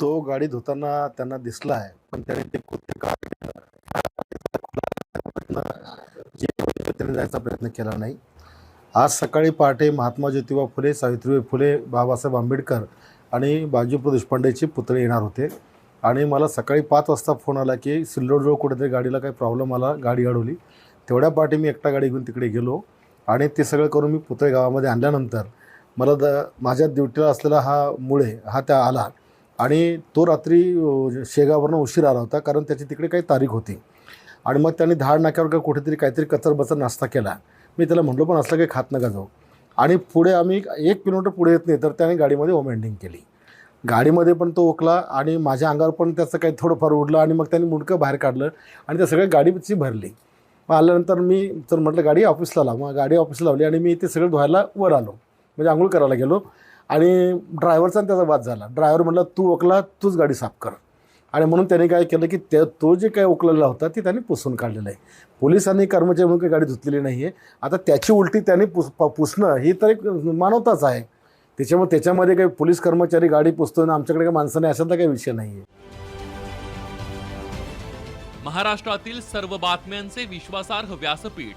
तो गाडी धुताना त्यांना दिसला आहे. पण त्याने ते कृत्य का त्याने जायचा प्रयत्न केला नाही. आज सकाळी पहाटे महात्मा ज्योतिबा फुले सावित्रीबाई फुले बाबासाहेब आंबेडकर आणि बाजीपूर देशपांडेचे पुतळे येणार होते. आणि मला सकाळी पाच वाजता फोन आला की सिल्लोडजवळ कुठेतरी गाडीला काही प्रॉब्लेम आला गाडी अडवली. तेवढ्या पाठी मी एकटा गाडी घेऊन तिकडे गेलो आणि ते सगळं करून मी पुतळे गावामध्ये आणल्यानंतर मला द माझ्या ड्युटीला असलेला हा मुळे हा त्या आला. आणि तो रात्री शेगावरनं उशीर आला होता कारण त्याची तिकडे काही तारीख होती. आणि मग त्याने धाड नाक्यावर का कुठेतरी काहीतरी कचरबचर नाश्ता केला. मी त्याला म्हणलो पण असलं काही खात नका जाऊ. आणि पुढे आम्ही एक किलोमीटर पुढे येत नाही तर त्याने गाडीमध्ये ओमेंडिंग केली. गाडीमध्ये पण तो ओकला आणि माझ्या अंगावर पण त्याचं काही थोडंफार उडलं आणि मग त्याने मुंडकं बाहेर काढलं आणि त्या सगळ्या गाडीची भरली. मग आल्यानंतर मी तर म्हटलं गाडी ऑफिसला लाव. मग गाडी ऑफिसला लावली आणि मी ते सगळं धुवायला वर आलो. म्हणजे आंघोळ करायला गेलो. आणि ड्रायव्हरचा आणि त्याचा वाद झाला. ड्रायव्हर म्हटलं तू ओकला तूच गाडी साफ कर. आणि म्हणून त्याने काय केलं की त्या तो जे काय उकलेला होता ते त्याने पुसून काढलेलं आहे. पोलिसांनी कर्मचारी म्हणून काही गाडी धुतलेली नाही आहे आता त्याची उलटी त्याने पुस प- पुसणं ही तर एक मानवताच आहे. त्याच्यामुळे त्याच्यामध्ये काही पोलीस कर्मचारी गाडी पुसतो आणि आमच्याकडे काही माणसं नाही अशातला काही विषय नाही आहे महाराष्ट्रातील सर्व बातम्यांचे विश्वासार्ह व्यासपीठ